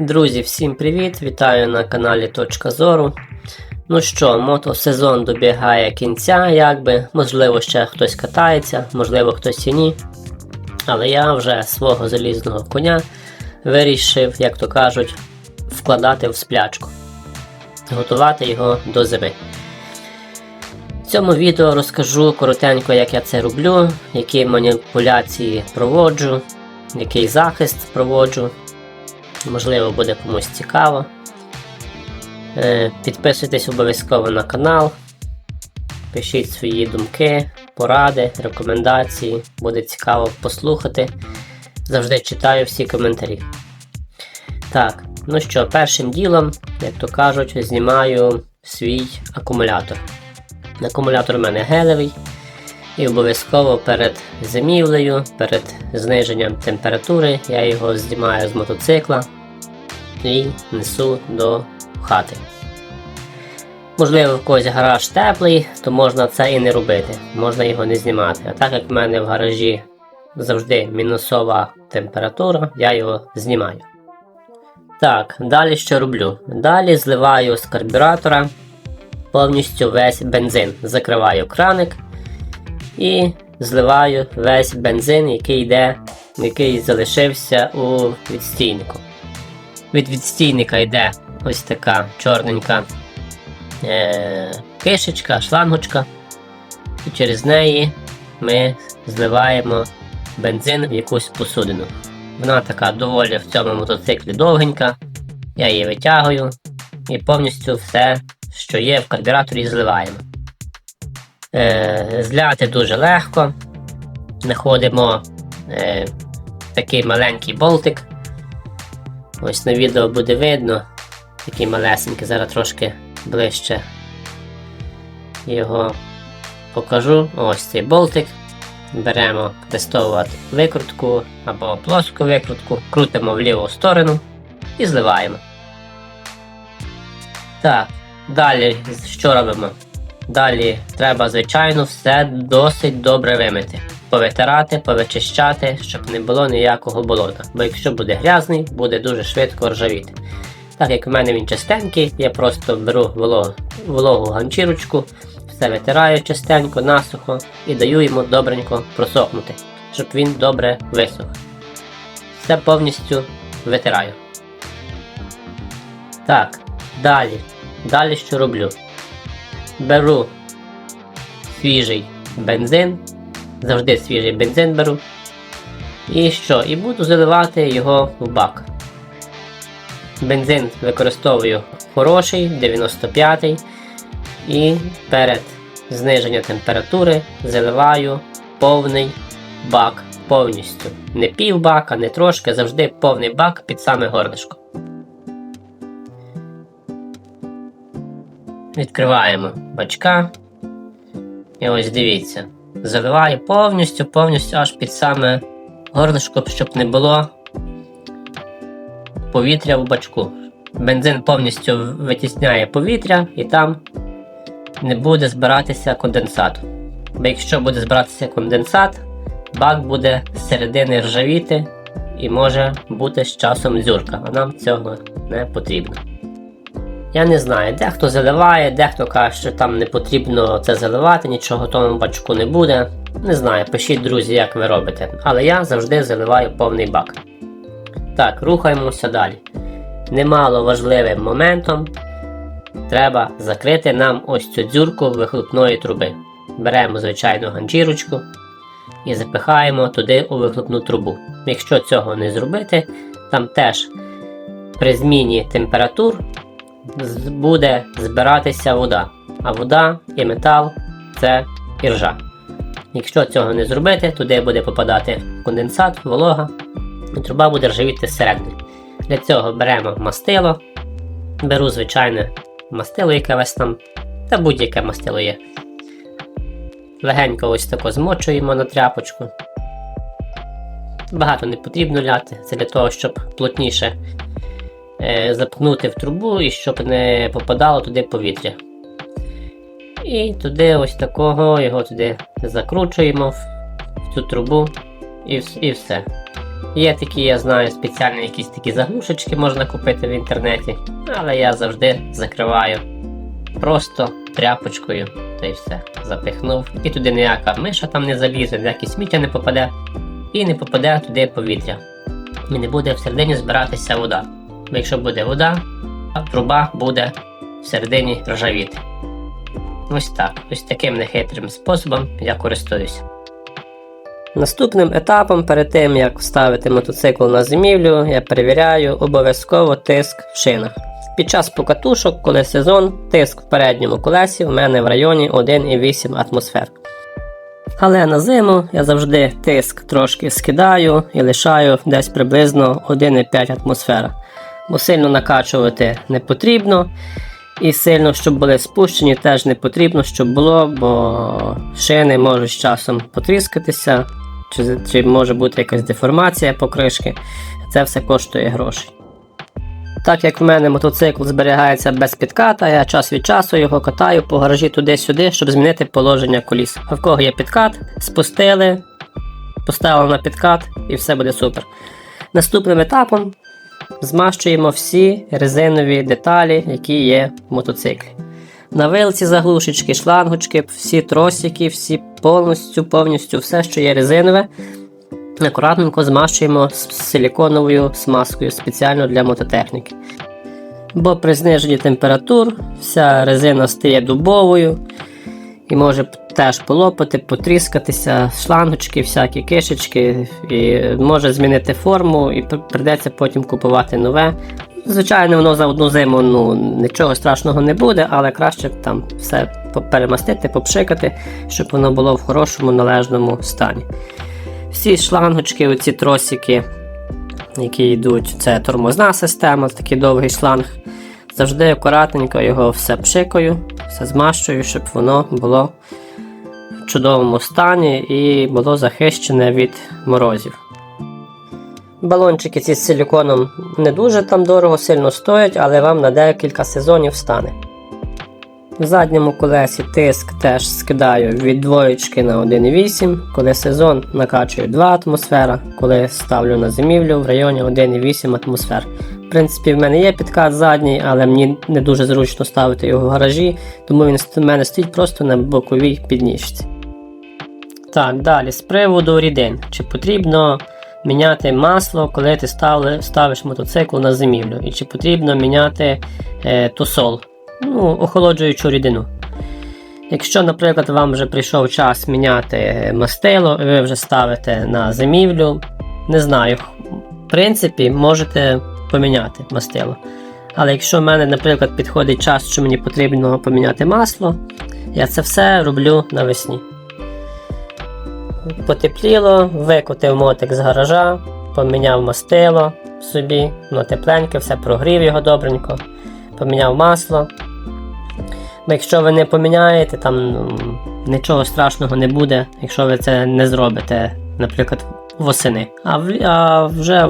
Друзі, всім привіт! Вітаю на каналі Точка Зору. Ну що, мотосезон добігає кінця, якби, можливо, ще хтось катається, можливо, хтось і ні. Але я вже свого залізного коня вирішив, як то кажуть, вкладати в сплячку, готувати його до зими. В цьому відео розкажу коротенько, як я це роблю, які маніпуляції проводжу, який захист проводжу. Можливо, буде комусь цікаво. Е, Підписуйтесь обов'язково на канал, пишіть свої думки, поради, рекомендації. Буде цікаво послухати. Завжди читаю всі коментарі. Так, ну що, першим ділом, як то кажуть, знімаю свій акумулятор. Акумулятор у мене гелевий. І обов'язково перед зимівлею, перед зниженням температури я його знімаю з мотоцикла і несу до хати. Можливо, в когось гараж теплий, то можна це і не робити, можна його не знімати. А так як в мене в гаражі завжди мінусова температура, я його знімаю. Так, далі що роблю? Далі зливаю з карбюратора повністю весь бензин. Закриваю краник і зливаю весь бензин, який йде, який залишився у відстійнику. Від відстійника йде ось така чорненька е- кишечка, шлангочка. І через неї ми зливаємо бензин в якусь посудину. Вона така доволі в цьому мотоциклі довгенька. Я її витягую і повністю все, що є в карбюраторі, зливаємо. Е, Зляти дуже легко. Знаходимо е, такий маленький болтик. Ось на відео буде видно. Такий малесенький, зараз трошки ближче його покажу. Ось цей болтик. Беремо тестовувати викрутку або плоску викрутку, крутимо в ліву сторону і зливаємо. Так, далі що робимо? Далі треба, звичайно, все досить добре вимити. Повитирати, повичищати, щоб не було ніякого болота. Бо якщо буде грязний, буде дуже швидко ржавіти. Так як в мене він чистенький, я просто беру вологу, вологу ганчірочку, все витираю частенько, насухо і даю йому добренько просохнути, щоб він добре висох. Все повністю витираю. Так, далі. Далі що роблю? Беру свіжий бензин, завжди свіжий бензин беру. І що? І буду заливати його в бак. Бензин використовую хороший, 95-й. І перед зниженням температури заливаю повний бак повністю. Не пів бака, не трошки, завжди повний бак під саме горлишко. Відкриваємо бачка. І ось дивіться. Заливаю повністю, повністю аж під саме горлишко, щоб не було повітря в бачку. Бензин повністю витісняє повітря і там не буде збиратися конденсат. Бо якщо буде збиратися конденсат, бак буде з середини ржавіти і може бути з часом зюрка, а нам цього не потрібно. Я не знаю, дехто заливає, дехто каже, що там не потрібно це заливати, нічого тому бачку не буде. Не знаю, пишіть, друзі, як ви робите. Але я завжди заливаю повний бак. Так, рухаємося далі. Немало важливим моментом треба закрити нам ось цю дзюрку вихлопної труби. Беремо звичайну ганчірочку і запихаємо туди у вихлопну трубу. Якщо цього не зробити, там теж при зміні температур буде збиратися вода. А вода і метал це іржа. Якщо цього не зробити, туди буде попадати конденсат, волога, і труба буде ржавіти зсередини. Для цього беремо мастило, беру звичайне мастило, яке весь там, та будь-яке мастило є. Легенько ось тако змочуємо на тряпочку. Багато не потрібно ляти, це для того, щоб плотніше запхнути в трубу і щоб не попадало туди повітря. І туди ось такого його туди закручуємо в цю трубу і, і все. Є такі, я знаю, спеціальні якісь такі заглушечки можна купити в інтернеті, але я завжди закриваю просто тряпочкою та й все. Запихнув. І туди ніяка миша там не залізе, ніяке сміття не попаде, і не попаде туди повітря. І не буде всередині збиратися вода. Бо якщо буде вода, труба буде всередині ржавіти. Ось так. Ось таким нехитрим способом я користуюся. Наступним етапом, перед тим як вставити мотоцикл на зимівлю, я перевіряю обов'язково тиск в шинах. Під час покатушок, коли сезон, тиск в передньому колесі в мене в районі 1,8 атмосфер. Але на зиму я завжди тиск трошки скидаю і лишаю десь приблизно 1,5 атмосфера. Бо сильно накачувати не потрібно. І сильно, щоб були спущені, теж не потрібно, щоб було, бо шини можуть з часом потріскатися, чи, чи може бути якась деформація покришки. Це все коштує грошей. Так як в мене мотоцикл зберігається без підката, я час від часу його катаю по гаражі туди-сюди, щоб змінити положення коліс. А в кого є підкат, спустили, поставили на підкат і все буде супер. Наступним етапом змащуємо всі резинові деталі, які є в мотоциклі. На вилці заглушечки, шлангочки, всі тросики, всі повністю, повністю все, що є резинове. Акуратненько змащуємо з силіконовою смазкою спеціально для мототехніки. Бо при зниженні температур вся резина стає дубовою і може теж полопати, потріскатися, шлангочки, всякі кишечки, і може змінити форму, і при- прийдеться потім купувати нове. Звичайно, воно за одну зиму ну, нічого страшного не буде, але краще там все перемастити, попшикати, щоб воно було в хорошому належному стані. Всі шлангочки, оці тросики, які йдуть, це тормозна система, такий довгий шланг. Завжди акуратненько його все пшикаю, все змащую, щоб воно було чудовому стані і було захищене від морозів. Балончики ці з силіконом не дуже там дорого сильно стоять, але вам на декілька сезонів стане. В задньому колесі тиск теж скидаю від двоєчки на 1,8, коли сезон накачую 2 атмосфера, коли ставлю на зимівлю в районі 1,8 атмосфер. В принципі, в мене є підкат задній, але мені не дуже зручно ставити його в гаражі, тому він в мене стоїть просто на боковій підніжці. Так, далі, з приводу рідин. Чи потрібно міняти масло, коли ти стави- ставиш мотоцикл на зимівлю? І чи потрібно міняти е, тусол, ну, охолоджуючу рідину? Якщо, наприклад, вам вже прийшов час міняти мастило, і ви вже ставите на зимівлю, не знаю, в принципі, можете поміняти мастило. Але якщо в мене, наприклад, підходить час, що мені потрібно поміняти масло, я це все роблю навесні. Потепліло, викотив мотик з гаража, поміняв мастило собі, воно тепленьке, все прогрів його добренько, поміняв масло. Якщо ви не поміняєте, там ну, нічого страшного не буде, якщо ви це не зробите, наприклад, восени. А, в, а вже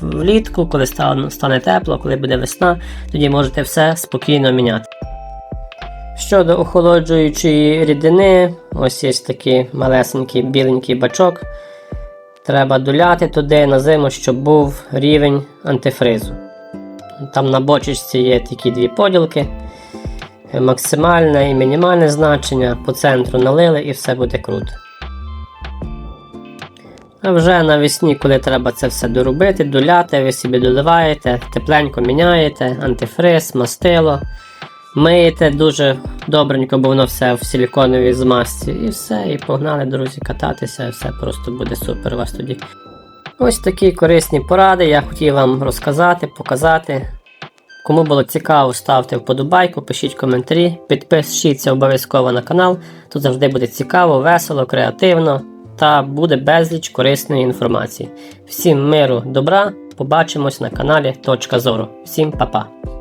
влітку, коли стане, стане тепло, коли буде весна, тоді можете все спокійно міняти. Щодо охолоджуючої рідини, ось є такий малесенький біленький бачок. Треба доляти туди на зиму, щоб був рівень антифризу. Там на бочечці є такі дві поділки. Максимальне і мінімальне значення. По центру налили і все буде круто. А вже навесні, коли треба це все доробити, доляти, ви собі доливаєте, тепленько міняєте, антифриз, мастило. Миєте дуже добренько, бо воно все в силіконовій змазці. І все, і погнали, друзі, кататися, і все просто буде супер у вас тоді. Ось такі корисні поради я хотів вам розказати, показати. Кому було цікаво, ставте вподобайку, пишіть коментарі, підпишіться обов'язково на канал. Тут завжди буде цікаво, весело, креативно та буде безліч корисної інформації. Всім миру, добра, побачимось на каналі Точка Зору. Всім па-па!